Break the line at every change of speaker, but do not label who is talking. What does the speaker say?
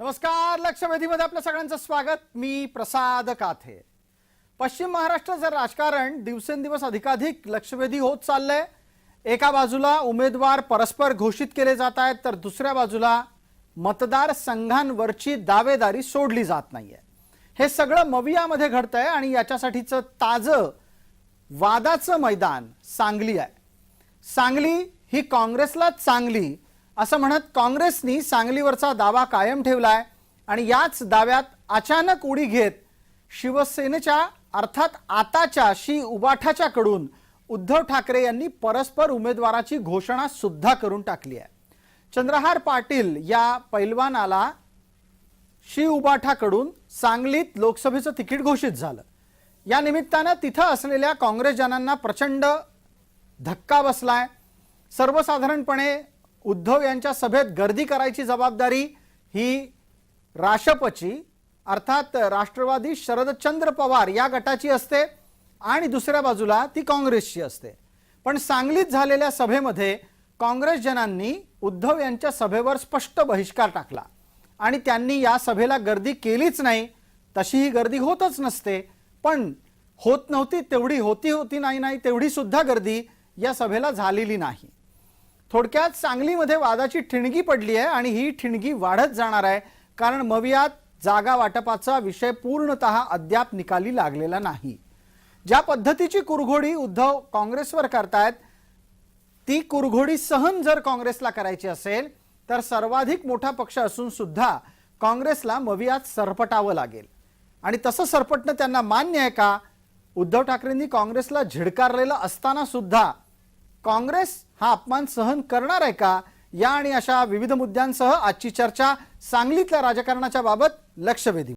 नमस्कार लक्षवेधीमध्ये आपल्या सगळ्यांचं स्वागत. मी प्रसाद काथे. पश्चिम महाराष्ट्राचं राजकारण दिवसेंदिवस अधिकाधिक लक्षवेधी होत चाललंय. एका बाजूला उमेदवार परस्पर घोषित केले जात आहेत तर दुसऱ्या बाजूला मतदार संघांवरची दावेदारी सोडली जात नाहीये. हे सगळं मवियामध्ये घडतंय आणि याच्यासाठीचं ताजं वादाचं मैदान सांगली आहे. सांगली ही काँग्रेसलाच चांगली असं म्हणत काँग्रेसनी सांगलीवरचा दावा कायम ठेवला आहे आणि याच दाव्यात अचानक उडी घेत शिवसेनेच्या अर्थात आताच्या शी उबाठाच्या कडून उद्धव ठाकरे यांनी परस्पर उमेदवाराची घोषणा सुद्धा करून टाकली आहे. चंद्रहार पाटील या पैलवानाला शी उबाठाकडून सांगलीत लोकसभेचं तिकीट घोषित झालं. या निमित्तानं तिथं असलेल्या काँग्रेसजनांना प्रचंड धक्का बसलाय. सर्वसाधारणपणे उद्धव यांच्या सभेत गर्दी करायची जबाबदारी ही राशपची अर्थात राष्ट्रवादी शरदचंद्र पवार या गटाची असते आणि दुसऱ्या बाजूला ती काँग्रेसची असते. पण सांगलीत झालेल्या सभेमध्ये काँग्रेसजनांनी उद्धव यांच्या सभेवर स्पष्ट बहिष्कार टाकला आणि त्यांनी या सभेला गर्दी केलीच नाही. तशी ही गर्दी होतच नसते. पण होत नव्हती तेवढी होती होती नाही नाही तेवढीसुद्धा गर्दी या सभेला झालेली नाही. थोडक्यात सांगलीमध्ये वादाची ठिणगी पडली आहे आणि ही ठिणगी वाढत जाणार आहे. कारण मवियात जागा वाटपाचा विषय पूर्णतः अद्याप निकाली लागलेला नाही. ज्या पद्धतीची कुरघोडी उद्धव काँग्रेसवर करतायत ती कुरघोडी सहन जर काँग्रेसला करायची असेल तर सर्वाधिक मोठा पक्ष असून सुद्धा काँग्रेसला मवियात सरपटावं लागेल. आणि तसं सरपटणं त्यांना मान्य आहे का? उद्धव ठाकरेंनी काँग्रेसला झिडकारलेलं असताना सुद्धा काँग्रेस हा अपमान सहन करणार आहे का? या आणि अशा विविध मुद्द्यांसह आजची चर्चा सांगलीतल्या राजकारणाच्या बाबत लक्षवेधी.